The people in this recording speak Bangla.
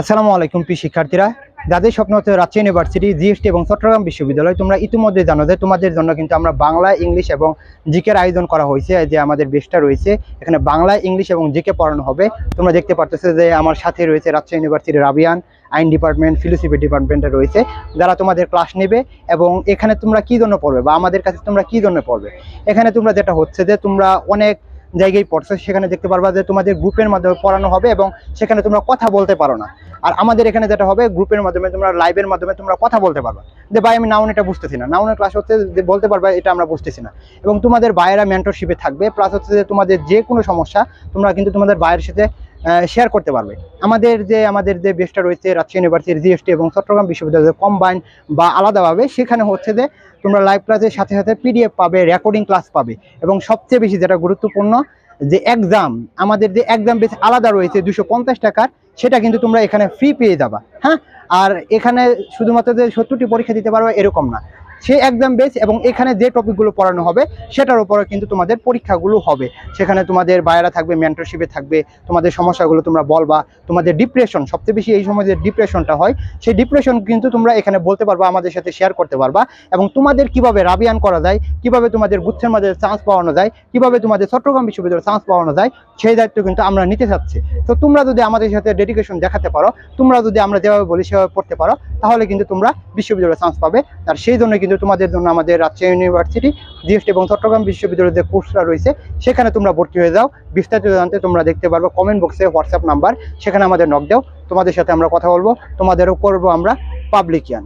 আসসালামু আলাইকুম পি শিক্ষার্থীরা। যাদের স্বপ্ন হচ্ছে রাজশাহী ইউনিভার্সিটি জিএসটি এবং চট্টগ্রাম বিশ্ববিদ্যালয়, তোমরা ইতিমধ্যে জানো যে তোমাদের জন্য কিন্তু আমরা বাংলা, ইংলিশ এবং জিকের আয়োজন করা হয়েছে যে আমাদের বেসটা রয়েছে। এখানে বাংলা, ইংলিশ এবং জিকে পড়ানো হবে। তোমরা দেখতে পারতেছো যে আমার সাথে রয়েছে রাজশাহী ইউনিভার্সিটির রাবিয়ান, আইন ডিপার্টমেন্ট, ফিলোসফি ডিপার্টমেন্টে রয়েছে। যারা তোমাদের ক্লাস নেবে এবং এখানে তোমরা কী জন্য পড়বে বা আমাদের কাছে তোমরা কী জন্য পড়বে? এখানে তোমরা যেটা হচ্ছে যে তোমরা অনেক জায়গায় পড়ছো, সেখানে দেখতে পারবা যে তোমাদের গ্রুপের মাধ্যমে পড়ানো হবে এবং সেখানে তোমরা কথা বলতে পারো না। আর আমাদের এখানে যেটা হবে গ্রুপের মাধ্যমে তোমরা লাইভের মাধ্যমে তোমরা কথা বলতে পারবা। যে ভাই, আমি নাউন এটা বুঝতেছি না। নাউনের ক্লাস হচ্ছে যে বলতে পারবা, এটা আমরা বুঝতেছি না। এবং তোমাদের বাইরেরা মেন্টরশিপে থাকবে প্লাস হচ্ছে যে তোমাদের যে কোনো সমস্যা, তোমরা কিন্তু তোমাদের বাইরের সাথে শেয়ার করতে পারবে। আমাদের যে আমাদের যে বেসটা রয়েছে, রাজশাহী ইউনিভার্সিটির জিএসটি এবং চট্টগ্রাম বিশ্ববিদ্যালয়ের কম্বাইন বা আলাদাভাবে, সেখানে হচ্ছে যে তোমরা লাইভ ক্লাসের সাথে সাথে পিডিএফ পাবে রেকর্ডিং ক্লাস পাবে। এবং সবচেয়ে বেশি যেটা গুরুত্বপূর্ণ যে এক্সাম আমাদের যে এক্সাম বেশ আলাদা রয়েছে, দুশো পঞ্চাশ টাকার, সেটা কিন্তু তোমরা এখানে ফ্রি পেয়ে যাবা হ্যাঁ? আর এখানে শুধুমাত্র যে সত্তরটি পরীক্ষা দিতে পারবে, এরকম না। সে এক্সাম বেস এবং এখানে যে টপিকগুলো পড়ানো হবে, সেটার উপরে কিন্তু তোমাদের পরীক্ষাগুলো হবে। সেখানে তোমাদের বাইরা থাকবে মেন্টরশিপে থাকবে, তোমাদের সমস্যাগুলো তোমরা বলবা। তোমাদের ডিপ্রেশন সবচেয়ে বেশি এই সময় যে ডিপ্রেশনটা হয়, সেই ডিপ্রেশন কিন্তু তোমরা এখানে বলতে পারবা, আমাদের সাথে শেয়ার করতে পারবা। এবং তোমাদের কীভাবে রাবিয়ান করা যায়, কীভাবে তোমাদের গুচ্ছের মাঝে চান্স পাওয়ানো যায়, কীভাবে তোমাদের চট্টগ্রাম বিশ্ববিদ্যালয়ে চান্স পাওয়ানো যায়, সেই দায়িত্ব কিন্তু আমরা নিতে চাচ্ছি। তো তোমরা যদি আমাদের সাথে ডেডিকেশন দেখাতে পারো, তোমরা যদি আমরা যেভাবে বলি সেভাবে পড়তে পারো, তাহলে কিন্তু তোমরা বিশ্ববিদ্যালয়ে চান্স পাবে। আর সেই জন্য কিন্তু তোমাদের জন্য আমাদের রাজশাহী ইউনিভার্সিটি জিএসটি এবং চট্টগ্রাম বিশ্ববিদ্যালয়ের যে কোর্সটা রয়েছে, সেখানে তোমরা ভর্তি হয়ে যাও। বিস্তারিত জানতে তোমরা দেখতে পারব কমেন্ট বক্সে হোয়াটসঅ্যাপ নাম্বার সেখানে আমাদের নক দাও। তোমাদের সাথে আমরা কথা বলব। তোমাদেরও করব আমরা পাবলিকিয়ান